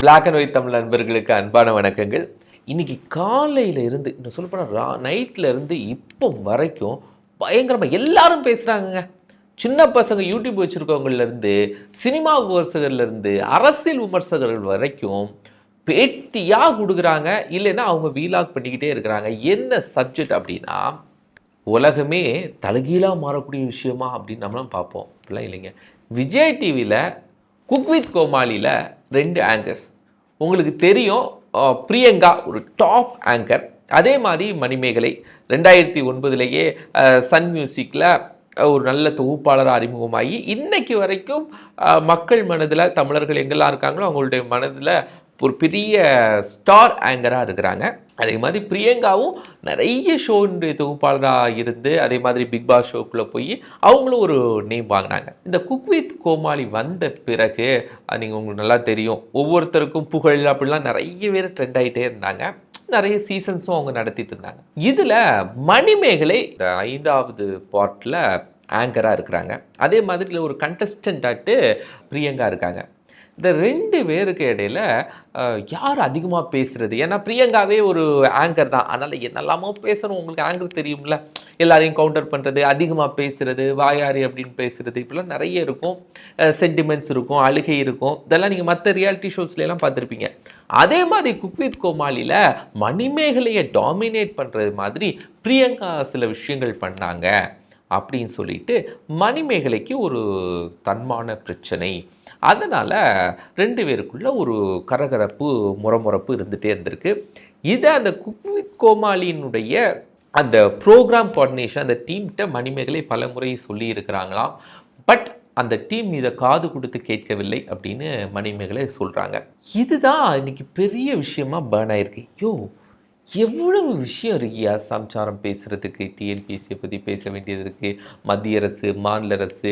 Black and white Tamil நண்பர்களுக்கு அன்பான வணக்கங்கள். இன்னைக்கு காலையில இருந்து இன்னும் சொல்ல போனால் நைட்ல இருந்து இப்போ வரைக்கும் பயங்கரமாக எல்லாரும் பேசுகிறாங்கங்க சின்ன பசங்க யூடியூப் வச்சுருக்கவங்கலேருந்து சினிமா விமர்சகர்லேருந்து அரசியல் விமர்சகர்கள் வரைக்கும் பேட்டியாக கொடுக்குறாங்க. இல்லைன்னா அவங்க வீலாக் பண்ணிக்கிட்டே இருக்கிறாங்க. என்ன சப்ஜெக்ட் அப்படின்னா உலகமே தலைகீழாக மாறக்கூடிய விஷயமா அப்படின்னு நம்மளும் பார்ப்போம். அப்படிலாம் இல்லைங்க. விஜய் டிவியில் குக் வித் கோமாளியில் ரெண்டு ஆங்கர்ஸ் உங்களுக்கு தெரியும் பிரியங்கா ஒரு டாப் ஆங்கர் அதே மாதிரி மணிமேகலை ரெண்டாயிரத்தி ஒன்பதுலேயே சன் மியூசிக்கில் ஒரு நல்ல தொகுப்பாளராக அறிமுகமாகி இன்னைக்கு வரைக்கும் மக்கள் மனதில் தமிழர்கள் எங்கெல்லாம் இருக்காங்களோ அவங்களுடைய மனதில் ஒரு பெரிய ஸ்டார் ஆங்கராக இருக்கிறாங்க. அதே மாதிரி பிரியங்காவும் நிறைய ஷோனுடைய தொகுப்பாளராக இருந்து அதே மாதிரி பிக் பாஸ் ஷோக்குள்ளே போய் அவங்களும் ஒரு நேம் வாங்கினாங்க. இந்த குக் வித் கோமாளி வந்த பிறகு அது நீங்கள் உங்களுக்கு நல்லா தெரியும் ஒவ்வொருத்தருக்கும் புகழ் அப்படிலாம் நிறைய பேர் ட்ரெண்ட் ஆகிட்டே இருந்தாங்க. நிறைய சீசன்ஸும் அவங்க நடத்திட்டு இருந்தாங்க. இதில் மணிமேகலை இந்த ஐந்தாவது பார்ட்டில் ஆங்கராக இருக்கிறாங்க. அதே மாதிரி ஒரு கண்டஸ்டன்டாட்டு பிரியங்கா இருக்காங்க. இந்த ரெண்டு பேருக்கு இடையில யார் அதிகமாக பேசுகிறது ஏன்னா பிரியங்காவே ஒரு ஆங்கர் தான். அதனால் என்னெல்லாமோ பேசணும். உங்களுக்கு ஆங்கர் தெரியும்ல. எல்லாரையும் கவுண்டர் பண்ணுறது அதிகமாக பேசுகிறது வாயாரி அப்படின்னு பேசுகிறது இப்படிலாம் நிறைய இருக்கும். சென்டிமெண்ட்ஸ் இருக்கும் அழுகை இருக்கும். இதெல்லாம் நீங்கள் மற்ற ரியாலிட்டி ஷோஸ்லாம் பார்த்துருப்பீங்க. அதே மாதிரி குக் வித் கோமாளியில் மணிமேகலையை டாமினேட் பண்ணுறது மாதிரி பிரியங்கா சில விஷயங்கள் பண்ணாங்க. அப்படின்னு சொல்லிட்டு மணிமேகலைக்கு ஒரு தன்மான பிரச்சனை. அதனால் ரெண்டு பேருக்குள்ள ஒரு கரகரப்பு முறமுறப்பு இருந்துகிட்டே இருந்திருக்கு. இதை அந்த குக்வித் கோமாளியினுடைய அந்த ப்ரோக்ராம் கோஆர்டினேஷன் அந்த டீம்கிட்ட மணிமேகலை பல முறை சொல்லியிருக்கிறாங்களாம். பட் அந்த டீம் இதை காது கொடுத்து கேட்கவில்லை அப்படின்னு மணிமேகலை சொல்கிறாங்க இதுதான் இன்னைக்கு பெரிய விஷயமா பேர்ன் ஆயிருக்கு. ஐயோ எவ்வளவு விஷயம் இருக்கியா சம்சாரம் பேசுகிறதுக்கு டிஎன்பிஎஸ்சியை பற்றி பேச வேண்டியது இருக்குது மத்திய அரசு மாநில அரசு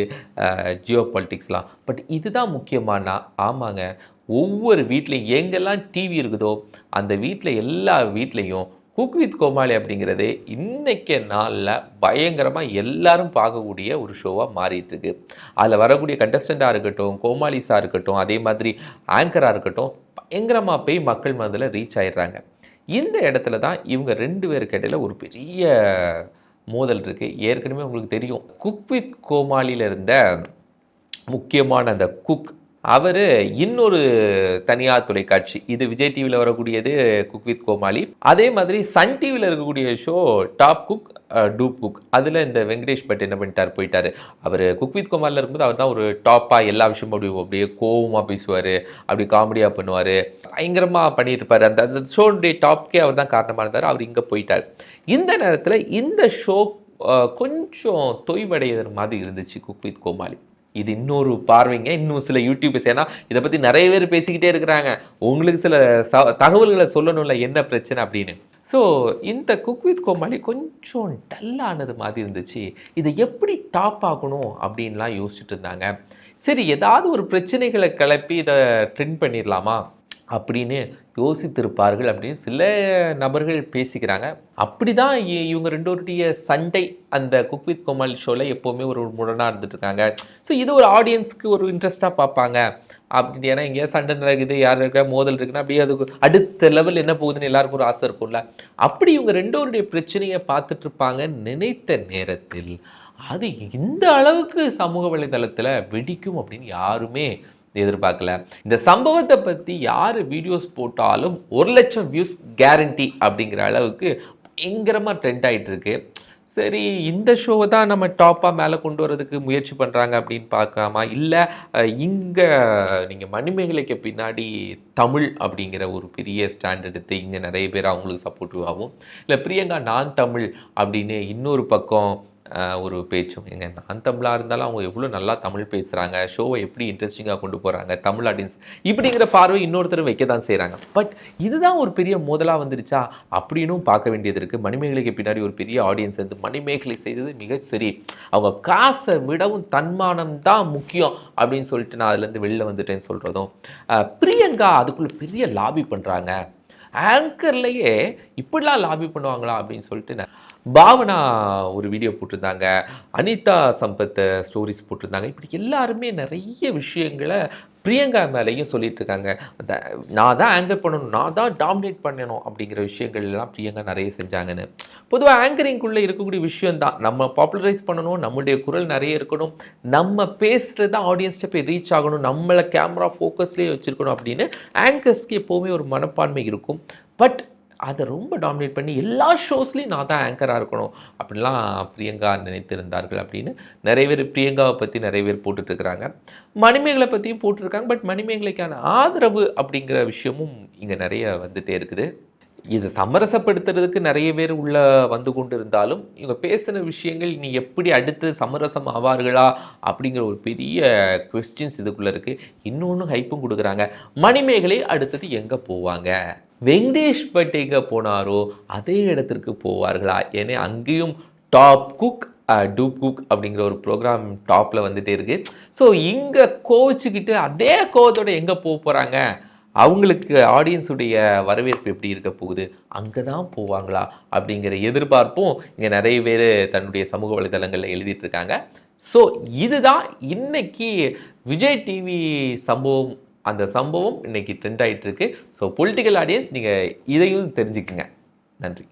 ஜியோ பாலிட்டிக்ஸ்லாம் பட் இதுதான் முக்கியமானா ஆமாங்க. ஒவ்வொரு வீட்லையும் எங்கெல்லாம் டிவி இருக்குதோ அந்த வீட்டில் எல்லா வீட்லேயும் குக் வித் கோமாளி அப்படிங்கிறது இன்னைக்கு நாளில் பயங்கரமாக எல்லாரும் பார்க்கக்கூடிய ஒரு ஷோவாக மாறிட்டுருக்கு. அதில் வரக்கூடிய கண்டஸ்டண்ட்டாக இருக்கட்டும் கோமாளிஸாக இருக்கட்டும் அதே மாதிரி ஆங்கராக இருக்கட்டும் பயங்கரமாக போய் மக்கள் மனதில் ரீச் ஆயிடுறாங்க. இந்த இடத்துல தான் இவங்க ரெண்டு பேருக்கு இடையில் ஒரு பெரிய மோதல் இருக்குது ஏற்கனவே உங்களுக்கு தெரியும். குக் வித் கோமாளியில் இருந்த முக்கியமான அந்த குக் அவர் இன்னொரு தனியார் தொலைக்காட்சி இது விஜய் டிவியில் வரக்கூடியது குக் வித் கோமாளி. அதே மாதிரி சன் டிவியில் இருக்கக்கூடிய show top cook dupe cook அதில் இந்த வெங்கடேஷ் பட் என்ன பண்ணிட்டார் போயிட்டார். அவர் குக் வித் கோமாளில் இருக்கும்போது அவர் தான் ஒரு டாப்பாக எல்லா விஷயமும் அப்படி அப்படியே கோவமாக பேசுவார் அப்படி காமெடியாக பண்ணுவார். பயங்கரமாக பண்ணிட்டு இருப்பார். அந்த அந்த ஷோனுடைய டாப்க்கே அவர் தான் காரணமாக இருந்தார் அவர் இங்கே போயிட்டார். இந்த நேரத்தில் இந்த ஷோ கொஞ்சம் தொய்வடைகிற மாதிரி இருந்துச்சு குக் வித் கோமாளி. இது இன்னொரு பார்வைங்க இன்னும் சில யூடியூபர்ஸ் ஏன்னா இதை பற்றி நிறைய பேர் பேசிக்கிட்டே இருக்கிறாங்க. உங்களுக்கு சில தகவல்களை சொல்லணும்ல என்ன பிரச்சனை அப்படின்னு. ஸோ இந்த குக் வித் கோமாளி கொஞ்சம் டல்லானது மாதிரி இருந்துச்சு. இதை எப்படி டாப் ஆகணும் அப்படின்லாம் யோசிச்சுட்டு இருந்தாங்க. சரி ஏதாவது ஒரு பிரச்சனைகளை கிளப்பி இதை ட்ரெண்ட் பண்ணிடலாமா? அப்படின்னு யோசித்திருப்பார்கள் அப்படின்னு சில நபர்கள் பேசிக்கிறாங்க. அப்படி தான் இவங்க ரெண்டோருடைய சண்டை அந்த குக் வித் கோமாளி ஷோவில் எப்போவுமே ஒரு முரணாக இருந்துட்டு இருக்காங்க ஸோ இது ஒரு ஆடியன்ஸ்க்கு ஒரு இன்ட்ரெஸ்ட்டாக பார்ப்பாங்க. அப்படின்னு ஏன்னா எங்கேயா சண்டை நடக்குது யார் இருக்கா மோதல் இருக்குன்னா அப்படியே அதுக்கு அடுத்த லெவல் என்ன போகுதுன்னு எல்லாருக்கும் ஒரு ஆசை இருக்கும்ல. அப்படி இவங்க ரெண்டோருடைய பிரச்சனையை பார்த்துட்டு இருப்பாங்க நினைத்த நேரத்தில். அது இந்த அளவுக்கு சமூக வலைதளத்தில் வெடிக்கும் அப்படின்னு யாருமே எதிர்பார்க்கல. இந்த சம்பவத்தை பற்றி யார் வீடியோஸ் போட்டாலும் ஒரு லட்சம் வியூஸ் கேரண்டி அப்படிங்கிற அளவுக்கு பயங்கரமாக ட்ரெண்ட் ஆகிட்டுருக்கு சரி இந்த ஷோவை தான் நம்ம டாப்பாக மேலே கொண்டு வரதுக்கு முயற்சி பண்ணுறாங்க அப்படின்னு பார்க்கலாமா? இல்லை இங்கே நீங்கள் மணிமேகலைக்கு பின்னாடி தமிழ் அப்படிங்கிற ஒரு பெரிய ஸ்டாண்ட் எடுத்து இங்கே நிறைய பேர் அவங்களுக்கு சப்போர்ட்டிவாகவும் இல்லை பிரியங்கா நான் தமிழ் அப்படின்னு இன்னொரு பக்கம் ஒரு பேச்சும். எங்க நான் தமிழாக இருந்தாலும் அவங்க எவ்வளோ நல்லா தமிழ் பேசுகிறாங்க ஷோவை எப்படி இன்ட்ரெஸ்டிங்காக கொண்டு போகிறாங்க தமிழ் ஆடியன்ஸ் இப்படிங்கிற பார்வை இன்னொருத்தர் வைக்க தான் செய்கிறாங்க பட் இதுதான் ஒரு பெரிய மோதலாக வந்துருச்சா? அப்படின்னும் பார்க்க வேண்டியது இருக்குது மணிமேகலைக்கு பின்னாடி ஒரு பெரிய ஆடியன்ஸ் வந்து மணிமேகலை செய்தது மிகச்சரி அவங்க காசை விடவும் தன்மானம் தான் முக்கியம் அப்படின்னு சொல்லிட்டு நான் அதுலேருந்து வெளில வந்துட்டேன்னு சொல்கிறதும் பிரியங்கா அதுக்குள்ளே பெரிய லாபி பண்ணுறாங்க ஆங்கர்லேயே இப்படிலாம் லாபி பண்ணுவாங்களா அப்படின்னு சொல்லிட்டு பாவனா ஒரு வீடியோ போட்டிருந்தாங்க. அனிதா சம்பத் ஸ்டோரிஸ் போட்டிருந்தாங்க. இப்படி எல்லாருமே நிறைய விஷயங்களை பிரியங்கா மேலேயும் சொல்லிட்டு இருக்காங்க அந்த- நான் தான் ஆங்கர் பண்ணணும் நான் தான் டாமினேட் பண்ணணும் அப்படிங்கிற விஷயங்கள் எல்லாம் பிரியங்கா நிறைய செஞ்சாங்கன்னு. பொதுவாக ஆங்கரிங்குள்ளே இருக்கக்கூடிய விஷயம் தான் நம்ம பாப்புலரைஸ் பண்ணணும் நம்மளுடைய குரல் நிறைய இருக்கணும் நம்ம பேசுகிறது தான் ஆடியன்ஸ்ட்டு போய் ரீச் ஆகணும் நம்மளை கேமரா ஃபோக்கஸ்லேயே வச்சுருக்கணும் அப்படின்னு ஆங்கர்ஸ்க்கு எப்போவுமே ஒரு மனப்பான்மை இருக்கும். பட் அதை ரொம்ப டாமினேட் பண்ணி எல்லா ஷோஸ்லேயும் நான் தான் ஆங்கராக இருக்கணும். அப்படின்லாம் பிரியங்கா நினைத்திருந்தார்கள் அப்படின்னு நிறைய பேர் பிரியங்காவை பற்றி நிறைய பேர் போட்டுட்ருக்குறாங்க மணிமேகலை பற்றியும் போட்டிருக்காங்க. பட் மணிமேகலைக்கான ஆதரவு அப்படிங்கிற விஷயமும் இங்கே நிறைய வந்துகிட்டே இருக்குது. இதை சமரசப்படுத்துறதுக்கு நிறைய பேர் உள்ள வந்து கொண்டு இருந்தாலும் இவங்க பேசின விஷயங்கள் நீ எப்படி அடுத்து சமரசம் ஆவார்களா அப்படிங்கிற ஒரு பெரிய கொஸ்டின்ஸ் இதுக்குள்ளே இருக்குது இன்னொன்று ஹைப்பும் கொடுக்குறாங்க. மணிமேகலை அடுத்தது எங்கே போவாங்க? வெங்கடேஷ்பேட்டைக்கு போனாரோ அதே இடத்திற்கு போவார்களா? ஏன்னா அங்கேயும் டாப் குக் டூப் குக் அப்படிங்கிற ஒரு ப்ரோக்ராம் டாப்பில் வந்துகிட்டே இருக்குது ஸோ இங்கே கோவிச்சுக்கிட்டு அதே கோவத்தோட எங்கே போக போகிறாங்க அவங்களுக்கு ஆடியன்ஸுடைய வரவேற்பு எப்படி இருக்க போகுது? அங்கே தான் போவாங்களா? அப்படிங்கிற எதிர்பார்ப்பும் இங்கே நிறைய பேர் தன்னுடைய சமூக வலைதளங்களில் எழுதிட்டு இருக்காங்க. ஸோ இதுதான் இன்னைக்கு விஜய் டிவி சம்பவம் அந்த சம்பவம் இன்னைக்கு ட்ரெண்ட் ஆகிட்டு இருக்கு. ஸோ பொலிட்டிக்கல் ஆடியன்ஸ் நீங்கள் இதையும் தெரிஞ்சுக்குங்க. நன்றி.